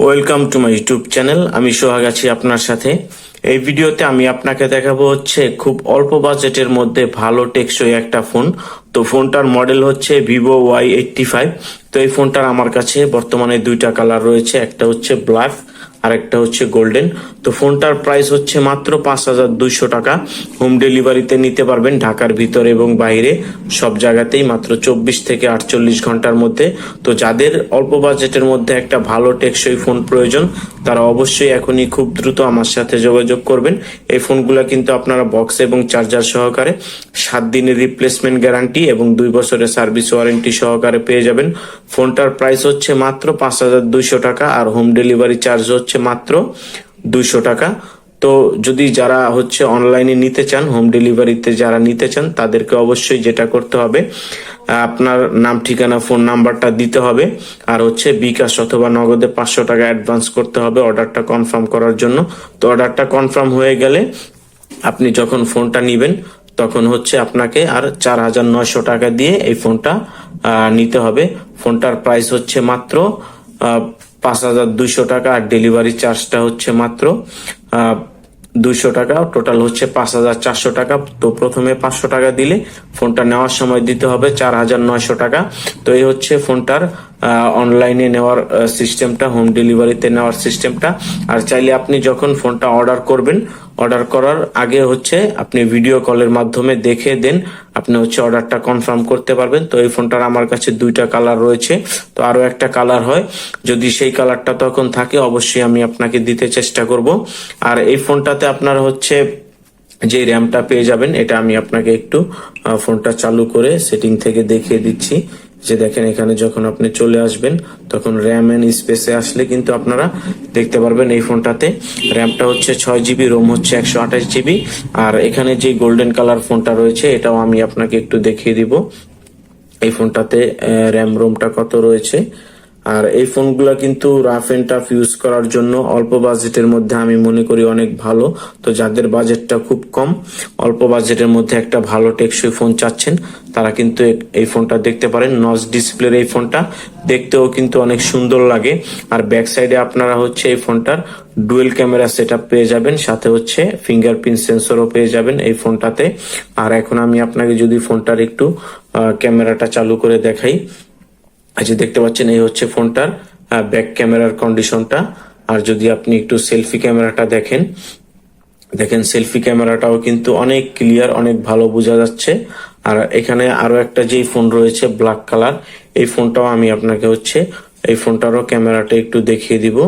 Welcome to my YouTube channel আমি সোহাগ আছি আপনার সাথে। এই ভিডিওতে আমি আপনাকে দেখাবো হচ্ছে খুব অল্প বাজেটের মধ্যে ভালো টেকসই একটা ফোন। তো ফোনটার মডেল হচ্ছে ভিভো ওয়াই এইটটি ফাইভ তো এই ফোনটার আমার কাছে বর্তমানে দুইটা কালার রয়েছে। একটা হচ্ছে ব্ল্যাক আর একটা হচ্ছে গোল্ডেন তো ফোনটার প্রাইস হচ্ছে মাত্র পাঁচ হাজার দুইশো টাকা। হোম ডেলিভারিতে নিতে পারবেন ঢাকার ভিতরে এবং বাইরে, সব জায়গাতেই মাত্র চব্বিশ থেকে আটচল্লিশ ঘণ্টার মধ্যে। তো যাদের অল্প বাজেটের মধ্যে একটা ভালো টেকসই ফোন প্রয়োজন, তারা অবশ্যই এখনই খুব দ্রুত আমার সাথে যোগাযোগ করবেন। এই ফোনগুলো কিন্তু আপনারা বক্স এবং চার্জার সহকারে সাত দিনের রিপ্লেসমেন্ট গ্যারান্টি এবং দুই বছরের সার্ভিস ওয়ারেন্টি সহকারে পেয়ে যাবেন। ফোনটার প্রাইস হচ্ছে মাত্র পাঁচ হাজার দুইশো টাকা আর হোম ডেলিভারি চার্জ হচ্ছে মাত্র দুইশো টাকা। তো যদি যারা হচ্ছে অনলাইনে নিতে চান হোম ডেলিভারিতে যারা নিতে চান, তাদেরকে অবশ্যই যেটা করতে হবে, আপনার নাম, ঠিকানা ফোন নাম্বারটা দিতে হবে। আর হচ্ছে বিকাশ অথবা নগদে পাঁচশো টাকা অ্যাডভান্স করতে হবে অর্ডারটা কনফার্ম করার জন্য। তো অর্ডারটা কনফার্ম হয়ে গেলে আপনি যখন ফোনটা নিবেন, তখন হচ্ছে আপনাকে আর চার হাজার নয়শো টাকা দিয়ে এই ফোনটা নিতে হবে। ফোনটার প্রাইস হচ্ছে মাত্র পাঁচ হাজার দুইশো টাকা আর ডেলিভারি চার্জটা হচ্ছে মাত্র দুইশো টাকা। টোটাল হচ্ছে পাঁচ হাজার চারশো টাকা। তো প্রথমে পাঁচশো টাকা দিলে ফোনটা নেওয়ার সময় দিতে হবে চার হাজার নয়শো টাকা। তো এই হচ্ছে ফোনটার অনলাইনে নেওয়ার সিস্টেমটা হোম ডেলিভারিতে নেওয়ার সিস্টেমটা আর চাইলে আপনি যখন ফোনটা অর্ডার করবেন অর্ডার করার আগে হচ্ছে আপনি ভিডিও কলের মাধ্যমে দেখে দেন। আপনি হচ্ছে অর্ডারটা কনফার্ম করতে পারবেন। তো এই ফোনটার আমার কাছে দুইটা কালার রয়েছে। তো আরও একটা কালার হয়। যদি সেই কালারটা তখন থাকে, অবশ্যই আমি আপনাকে দিতে চেষ্টা করব। আর এই ফোনটাতে আপনার হচ্ছে যে র্যামটা পেয়ে যাবেন, এটা আমি আপনাকে একটু ফোনটা চালু করে সেটিং থেকে দেখিয়ে দিচ্ছি। যে দেখেন এখানে যখন আপনি চলে আসবেন, তখন র্যাম এন্ড স্পেসে আসলে কিন্তু আপনারা দেখতে পারবেন এই ফোনটাতে। র্যামটা হচ্ছে ছয় জিবি রোম হচ্ছে একশো আঠাশ জিবি আর এখানে যে গোল্ডেন কালার ফোনটা রয়েছে, এটাও আমি আপনাকে একটু দেখিয়ে দিব। এই ফোনটাতে র্যাম রোমটা কত রয়েছে? আর এই ফোনগুলা কিন্তু রাফ এন্ড টাফ ইউজ করার জন্য অল্প বাজেটের মধ্যে আমি মনে করি অনেক ভালো। তো যাদের বাজেটটা খুব কম, অল্প বাজেটের মধ্যে একটা ভালো টেকসই ফোন চাচ্ছেন, তারা কিন্তু এই ফোনটা দেখতে পারেন। নচ ডিসপ্লের এই ফোনটা দেখতেও কিন্তু অনেক সুন্দর লাগে। আর ব্যাক সাইডে আপনারা হচ্ছে এই ফোনটার ডুয়েল ক্যামেরা সেট পেয়ে যাবেন, সাথে হচ্ছে ফিঙ্গারপ্রিন্ট সেন্সরও পেয়ে যাবেন এই ফোনটাতে আর এখন আমি আপনাকে যদি ফোনটার একটু ক্যামেরাটা চালু করে দেখাই। আচ্ছা দেখতে পাচ্ছেন, এই হচ্ছে ফোনটার ব্যাক ক্যামেরার কন্ডিশনটা আর যদি আপনি একটু সেলফি ক্যামেরাটা দেখেন দেখেন সেলফি ক্যামেরাটাও কিন্তু অনেক ক্লিয়ার অনেক ভালো বোঝা যাচ্ছে। আর এখানে আরও একটা যেই ফোন রয়েছে ব্ল্যাক কালার এই ফোনটাও আমি আপনাকে হচ্ছে, এই ফোনটারও ক্যামেরাটা একটু দেখিয়ে দিব।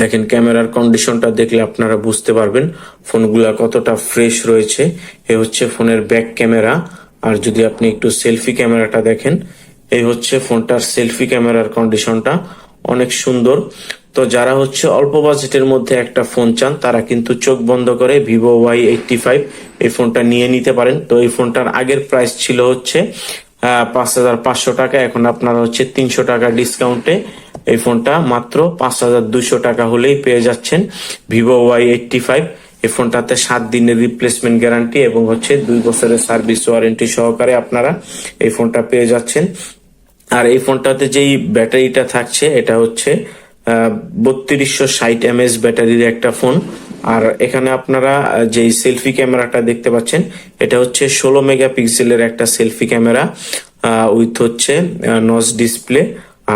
দেখেন ক্যামেরার কন্ডিশনটা দেখলে আপনারা বুঝতে পারবেন ফোনগুলা কতটা ফ্রেশ রয়েছে। এ হচ্ছে ফোনের ব্যাক ক্যামেরা আর যদি আপনি একটু সেলফি ক্যামেরাটা দেখেন এই হচ্ছে ফোনটার সেলফি ক্যামেরার কন্ডিশনটা অনেক সুন্দর। তো যারা হচ্ছে অল্প বাজেটের মধ্যে একটা ফোন চান, তারা কিন্তু চোখ বন্ধ করে ভিভো ওয়াই এইটটি ফাইভ এই ফোনটা নিয়ে নিতে পারেন। তো এই ফোনটার আগের প্রাইস ছিল হচ্ছে পাঁচ হাজার পাঁচশো টাকা। এখন আপনারা হচ্ছে তিনশো টাকা ডিসকাউন্টে এই ফোনটা মাত্র পাঁচ হাজার দুশো টাকা হলেই পেয়ে যাচ্ছেন ভিভো ওয়াই এইটটি ফাইভ। এই ফোনটাতে সাত দিনের রিপ্লেসমেন্ট গ্যারান্টি এবং হচ্ছে দুই বছরের সার্ভিস ওয়ারেন্টি সহকারে আপনারা এই ফোনটা পেয়ে যাচ্ছেন। আর এই ফোনটাতে যেই ব্যাটারিটা থাকছে, এটা হচ্ছে বত্রিশশো ষাট এমএস ব্যাটারির একটা ফোন। আর এখানে আপনারা যেই সেলফি ক্যামেরাটা দেখতে পাচ্ছেন, এটা হচ্ছে ষোলো মেগাপিক্সেলের একটা সেলফি ক্যামেরা উইথ হচ্ছে নস ডিসপ্লে।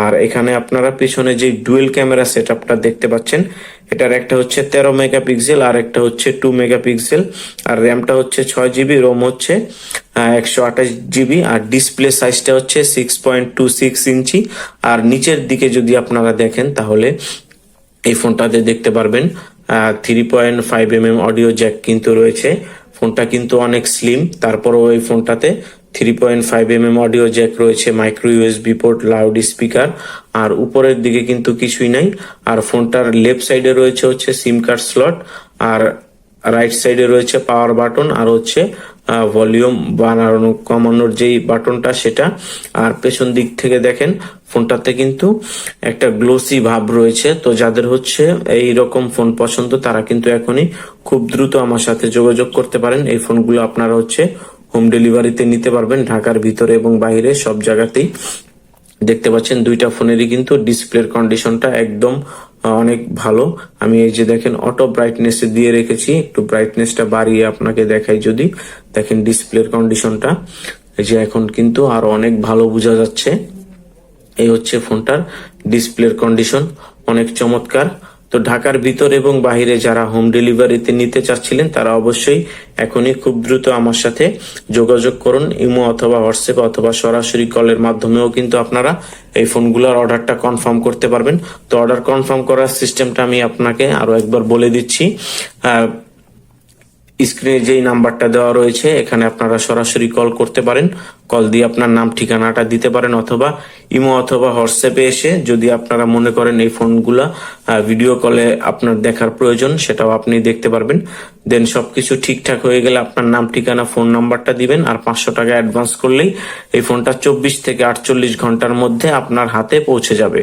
আর এখানে আপনারা পিছনে যে ডুয়েল ক্যামেরা সেটআপটা দেখতে পাচ্ছেন এটার একটা হচ্ছে তেরো মেগাপিক্সেল আর একটা হচ্ছে টু মেগাপিক্সেল। আর র্যামটা হচ্ছে ছয় জিবি, রোম হচ্ছে একশো আঠাশ জিবি। আর ডিসপ্লে সাইজটা হচ্ছে six point two six inch. আর নিচের দিকে যদি আপনারা দেখেন, তাহলে এই ফোনটাতে দেখতে পারবেন three point five M M audio jack কিন্তু রয়েছে। ফোনটা কিন্তু অনেক স্লিম। তারপরেও এই ফোনটাতে three point five M M audio jack রয়েছে, micro USB port, loud speaker. আর উপরের দিকে কিন্তু কিছুই নাই। আর ফোনটার লেফট সাইডে রয়েছে হচ্ছে সিম কার্ড স্লট আর রাইট সাইডে রয়েছে পাওয়ার বাটন আর হচ্ছে ভলিউম বানানো, কমানোর যেই বাটনটা সেটা। আর পেছন দিক থেকে দেখেন, ফোনটাতে কিন্তু একটা গ্লোসি ভাব রয়েছে। তো যাদের হচ্ছে এই রকম ফোন পছন্দ, তারা কিন্তু এখনই খুব দ্রুত আমার সাথে যোগাযোগ করতে পারেন। এই ফোনগুলো আপনারা হচ্ছে হোম ডেলিভারিতে নিতে পারবেন, ঢাকার ভিতরে এবং বাইরে সব জায়গাতেই। দেখতে পাচ্ছেন দুইটা ফোনেরই কিন্তু ডিসপ্লের কন্ডিশনটা একদম অনেক ভালো। আমি এই যে দেখেন অটো ব্রাইটনেস দিয়ে রেখেছি। একটু ব্রাইটনেসটা বাড়িয়ে আপনাকে দেখাই যদি। দেখেন ডিসপ্লের কন্ডিশনটা এই যে এখন কিন্তু আরও অনেক ভালো বোঝা যাচ্ছে। এই হচ্ছে ফোনটার ডিসপ্লের কন্ডিশন অনেক চমৎকার। তো ঢাকার ভিতর এবং বাহিরে যারা হোম ডেলিভারিতে নিতে চাচ্ছিলেন, তারা অবশ্যই এখনই খুব দ্রুত আমার সাথে যোগাযোগ করুন, ইমো অথবা হোয়াটসঅ্যাপ অথবা সরাসরি কলের মাধ্যমেও কিন্তু আপনারা এই ফোনগুলোর অর্ডারটা কনফার্ম করতে পারবেন। তো অর্ডার কনফার্ম করার সিস্টেমটা আমি আপনাকে আরও একবার বলে দিচ্ছি। স্ক্রিনে যেই নাম্বারটা দেওয়া রয়েছে, এখানে আপনারা সরাসরি কল করতে পারেন। কল দিয়ে আপনার নাম, ঠিকানাটা দিতে পারেন অথবা ইমো অথবা হোয়াটসঅ্যাপে এসে যদি আপনারা মনে করেন এই ফোনগুলা ভিডিও কলে আপনার দেখার প্রয়োজন, সেটাও আপনি দেখতে পারবেন। দেন সবকিছু ঠিকঠাক হয়ে গেলে আপনার নাম, ঠিকানা, ফোন নাম্বারটা দিবেন আর পাঁচশো টাকা অ্যাডভান্স করলেই এই ফোনটা চব্বিশ থেকে আটচল্লিশ ঘণ্টার মধ্যে আপনার হাতে পৌঁছে যাবে।